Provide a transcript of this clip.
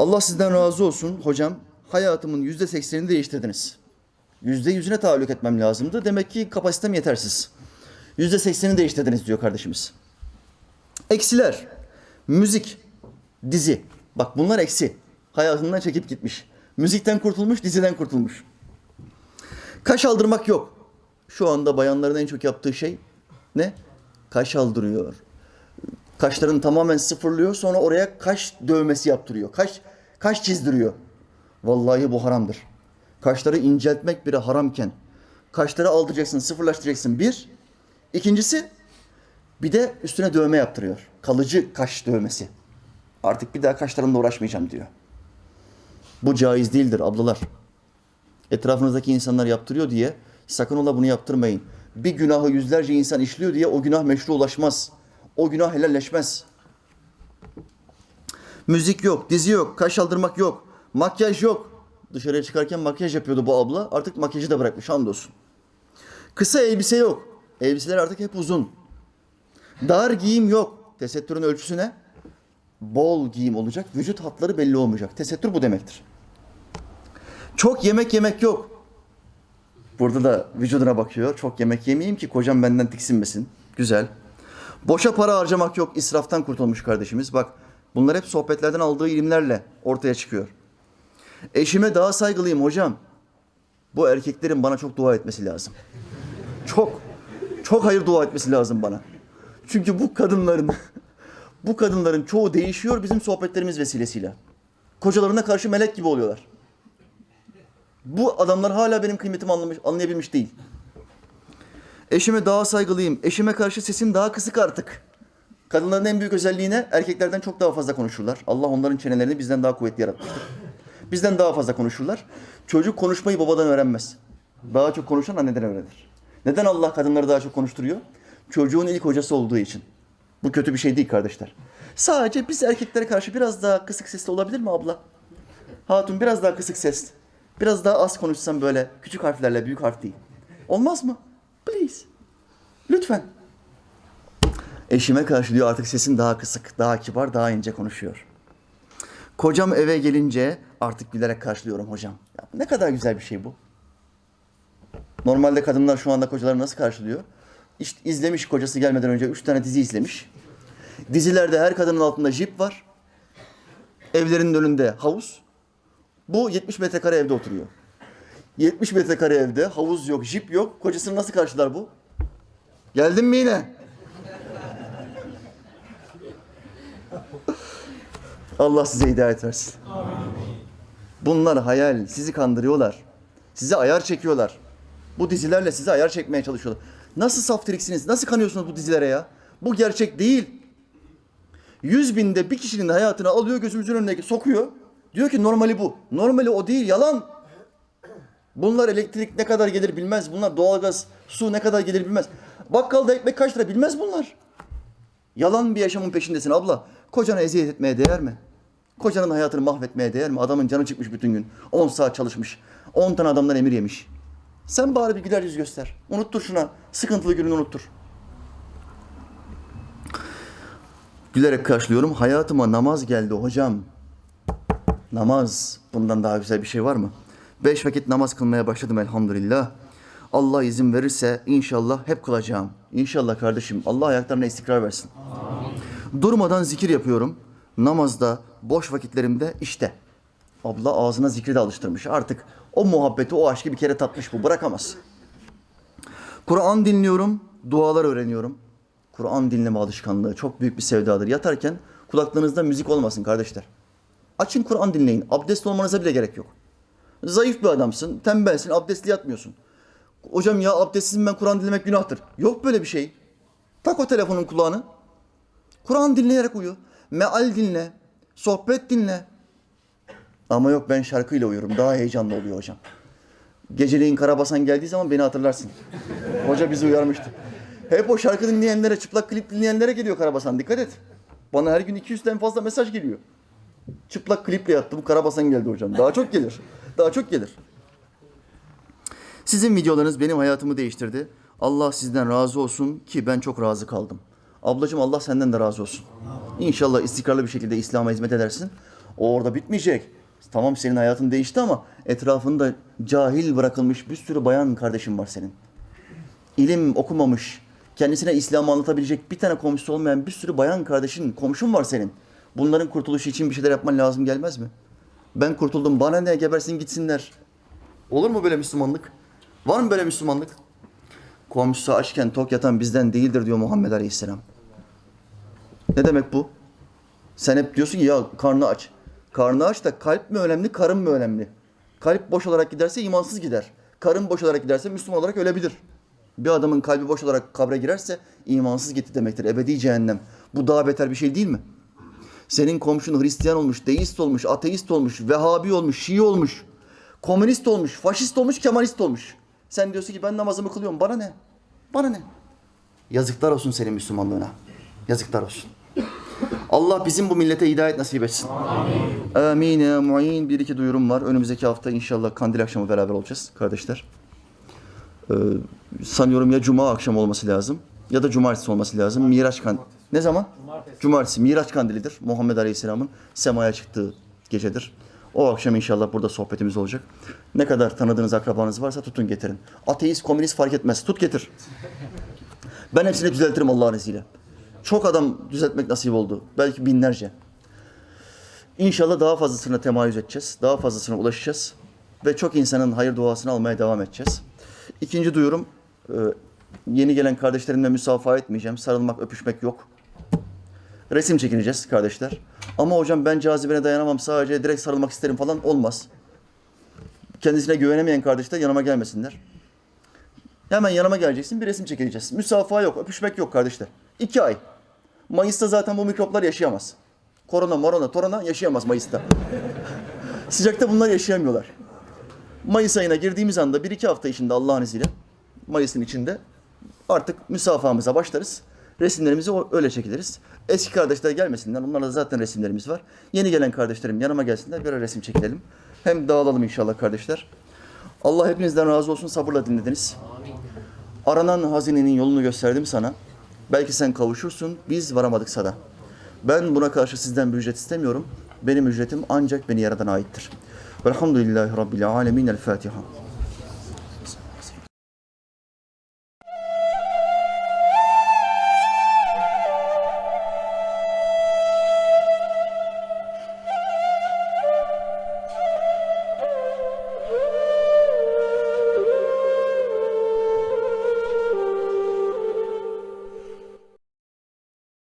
Allah sizden razı olsun hocam. Hayatımın yüzde seksenini değiştirdiniz. Yüzde yüzüne tahallük etmem lazımdı. Demek ki kapasitem yetersiz. Yüzde seksenini değiştirdiniz diyor kardeşimiz. Eksiler. Müzik, dizi. Bak bunlar eksi. Hayatından çekip gitmiş. Müzikten kurtulmuş, diziden kurtulmuş. Kaş aldırmak yok. Şu anda bayanların en çok yaptığı şey ne? Kaş aldırıyor. Kaşlarını tamamen sıfırlıyor sonra oraya kaş dövmesi yaptırıyor. Kaş kaş çizdiriyor. Vallahi bu haramdır. Kaşları inceltmek bile haramken kaşları aldıracaksın, sıfırlaştıracaksın bir. İkincisi bir de üstüne dövme yaptırıyor. Kalıcı kaş dövmesi. Artık bir daha kaşlarımla uğraşmayacağım diyor. Bu caiz değildir ablalar. Etrafınızdaki insanlar yaptırıyor diye sakın ola bunu yaptırmayın. Bir günahı yüzlerce insan işliyor diye o günah meşru ulaşmaz. O günah helalleşmez. Müzik yok, dizi yok, kaş aldırmak yok, makyaj yok. Dışarıya çıkarken makyaj yapıyordu bu abla. Artık makyajı da bırakmış hamdolsun. Kısa elbise yok. Elbiseler artık hep uzun. Dar giyim yok. Tesettürün ölçüsü ne? Bol giyim olacak. Vücut hatları belli olmayacak. Tesettür bu demektir. Çok yemek yemek yok. Burada da vücuduna bakıyor. Çok yemek yemeyeyim ki kocam benden tiksinmesin. Güzel. Boşa para harcamak yok. İsraftan kurtulmuş kardeşimiz. Bak bunlar hep sohbetlerden aldığı ilimlerle ortaya çıkıyor. Eşime daha saygılıyım hocam. Bu erkeklerin bana çok dua etmesi lazım. Çok, çok hayır dua etmesi lazım bana. Çünkü bu kadınların, bu kadınların çoğu değişiyor bizim sohbetlerimiz vesilesiyle. Kocalarına karşı melek gibi oluyorlar. Bu adamlar hala benim kıymetimi anlamış, anlayabilmiş değil. Eşime daha saygılıyım. Eşime karşı sesim daha kısık artık. Kadınların en büyük özelliği ne? Erkeklerden çok daha fazla konuşurlar. Allah onların çenelerini bizden daha kuvvetli yaratmıştır. Bizden daha fazla konuşurlar. Çocuk konuşmayı babadan öğrenmez. Daha çok konuşan anneden öğrenir. Neden Allah kadınları daha çok konuşturuyor? Çocuğun ilk hocası olduğu için. Bu kötü bir şey değil kardeşler. Sadece biz erkeklere karşı biraz daha kısık sesli olabilir mi abla? Hatun biraz daha kısık ses. Biraz daha az konuşsam böyle küçük harflerle büyük harf değil. Olmaz mı? Please. Lütfen. Eşime karşı diyor artık sesin daha kısık, daha kibar, daha ince konuşuyor. Kocam eve gelince artık gülerek karşılıyorum hocam. Ya ne kadar güzel bir şey bu. Normalde kadınlar şu anda kocaları nasıl karşılıyor? İşte izlemiş kocası gelmeden önce üç tane dizi izlemiş. Dizilerde her kadının altında jip var. Evlerinin önünde havuz. Bu 70 metrekare evde oturuyor. 70 metrekare evde havuz yok, jip yok. Kocasını nasıl karşılar bu? Geldin mi yine? Allah size hidayet versin. Bunlar hayal, sizi kandırıyorlar. Size ayar çekiyorlar. Bu dizilerle size ayar çekmeye çalışıyorlar. Nasıl saftiriksiniz, nasıl kanıyorsunuz bu dizilere ya? Bu gerçek değil. Yüz binde bir kişinin hayatını alıyor gözümüzün önüne sokuyor. Diyor ki normali bu. Normali o değil, yalan. Bunlar elektrik ne kadar gelir bilmez. Bunlar doğalgaz, su ne kadar gelir bilmez. Bakkalda ekmek kaç lira bilmez bunlar. Yalan bir yaşamın peşindesin abla. Kocana eziyet etmeye değer mi? Kocanın hayatını mahvetmeye değer mi? Adamın canı çıkmış bütün gün. 10 saat çalışmış. 10 tane adamdan emir yemiş. Sen bari bir güler yüz göster. Unuttur şuna. Sıkıntılı gününü unuttur. Gülerek karşılıyorum. Hayatıma namaz geldi hocam. Namaz. Bundan daha güzel bir şey var mı? Beş vakit namaz kılmaya başladım elhamdülillah. Allah izin verirse inşallah hep kılacağım. İnşallah kardeşim. Allah ayaklarına istikrar versin. Durmadan zikir yapıyorum. Namazda, boş vakitlerimde işte. Abla ağzına zikri de alıştırmış. Artık o muhabbeti, o aşkı bir kere tatmış bu. Bırakamaz. Kur'an dinliyorum, dualar öğreniyorum. Kur'an dinleme alışkanlığı çok büyük bir sevdadır. Yatarken kulaklarınızda müzik olmasın kardeşler. Açın Kur'an dinleyin. Abdest olmanıza bile gerek yok. Zayıf bir adamsın, tembelsin, abdestli yatmıyorsun. Hocam ya abdestsizim ben Kur'an dinlemek günahtır. Yok böyle bir şey. Tak o telefonun kulağını. Kur'an dinleyerek uyu. Meal dinle. Sohbet dinle. Ama yok ben şarkıyla uyurum. Daha heyecanlı oluyor hocam. Geceleyin Karabasan geldiği zaman beni hatırlarsın. Hoca bizi uyarmıştı. Hep o şarkı dinleyenlere, çıplak klip dinleyenlere geliyor Karabasan. Dikkat et. Bana her gün 200'den fazla mesaj geliyor. Çıplak kliple yattım. Karabasan geldi hocam. Daha çok gelir. Daha çok gelir. Sizin videolarınız benim hayatımı değiştirdi. Allah sizden razı olsun ki ben çok razı kaldım. Ablacığım Allah senden de razı olsun. İnşallah istikrarlı bir şekilde İslam'a hizmet edersin. O orada bitmeyecek. Tamam senin hayatın değişti ama etrafında cahil bırakılmış bir sürü bayan kardeşin var senin. İlim okumamış, kendisine İslam'ı anlatabilecek bir tane komşusu olmayan bir sürü bayan kardeşin, komşun var senin. Bunların kurtuluşu için bir şeyler yapman lazım gelmez mi? Ben kurtuldum, bana ne gebersin gitsinler. Olur mu böyle Müslümanlık? Var mı böyle Müslümanlık? Komşusu açken tok yatan bizden değildir diyor Muhammed Aleyhisselam. Ne demek bu? Sen hep diyorsun ki ya karnı aç. Karnı aç da kalp mi önemli, karın mı önemli? Kalp boş olarak giderse imansız gider. Karın boş olarak giderse Müslüman olarak ölebilir. Bir adamın kalbi boş olarak kabre girerse imansız gitti demektir. Ebedi cehennem. Bu daha beter bir şey değil mi? Senin komşun Hristiyan olmuş, deist olmuş, ateist olmuş, Vehhabi olmuş, Şii olmuş, komünist olmuş, faşist olmuş, Kemalist olmuş. Sen diyorsun ki ben namazımı kılıyorum. Bana ne? Bana ne? Yazıklar olsun senin Müslümanlığına. Yazıklar olsun. Allah bizim bu millete hidayet nasip etsin. Amin. Amin muin. Bir iki duyurum var. Önümüzdeki hafta inşallah kandil akşamı beraber olacağız kardeşler. Ee, sanıyorum ya cuma akşamı olması lazım ya da cumartesi olması lazım. Miraç kan Ne zaman? Cumartesi. Cumartesi. Miraç kandilidir. Muhammed Aleyhisselam'ın semaya çıktığı gecedir. O akşam inşallah burada sohbetimiz olacak. Ne kadar tanıdığınız akrabanız varsa tutun getirin. Ateist, komünist fark etmez. Tut getir. Ben hepsini düzeltirim Allah'ın izniyle. Çok adam düzeltmek nasip oldu. Belki binlerce. İnşallah daha fazlasına temayüz edeceğiz. Daha fazlasına ulaşacağız. Ve çok insanın hayır duasını almaya devam edeceğiz. İkinci duyurum, e, yeni gelen kardeşlerimle müsafaha etmeyeceğim. Sarılmak, öpüşmek yok. Resim çekineceğiz kardeşler. Ama hocam ben cazibene dayanamam sadece direkt sarılmak isterim falan olmaz. Kendisine güvenemeyen kardeşler yanıma gelmesinler. Hemen yanıma geleceksin bir resim çekileceğiz. Müsafaha yok, öpüşmek yok kardeşler. İki ay. Mayıs'ta zaten bu mikroplar yaşayamaz. Korona, morona, torona yaşayamaz Mayıs'ta. Sıcakta bunlar yaşayamıyorlar. Mayıs ayına girdiğimiz anda bir iki hafta içinde Allah'ın izniyle Mayıs'ın içinde artık müsafahamıza başlarız. Resimlerimizi öyle çekiliriz. Eski kardeşler gelmesinler. Onlarla zaten resimlerimiz var. Yeni gelen kardeşlerim yanıma gelsinler. Birer resim çekilelim. Hem dağılalım inşallah kardeşler. Allah hepinizden razı olsun. Sabırla dinlediniz. Aranan hazinenin yolunu gösterdim sana. Belki sen kavuşursun. Biz varamadık sana. Ben buna karşı sizden bir ücret istemiyorum. Benim ücretim ancak beni yaradan aittir. Velhamdülillahi Rabbil alemin. El Fatiha.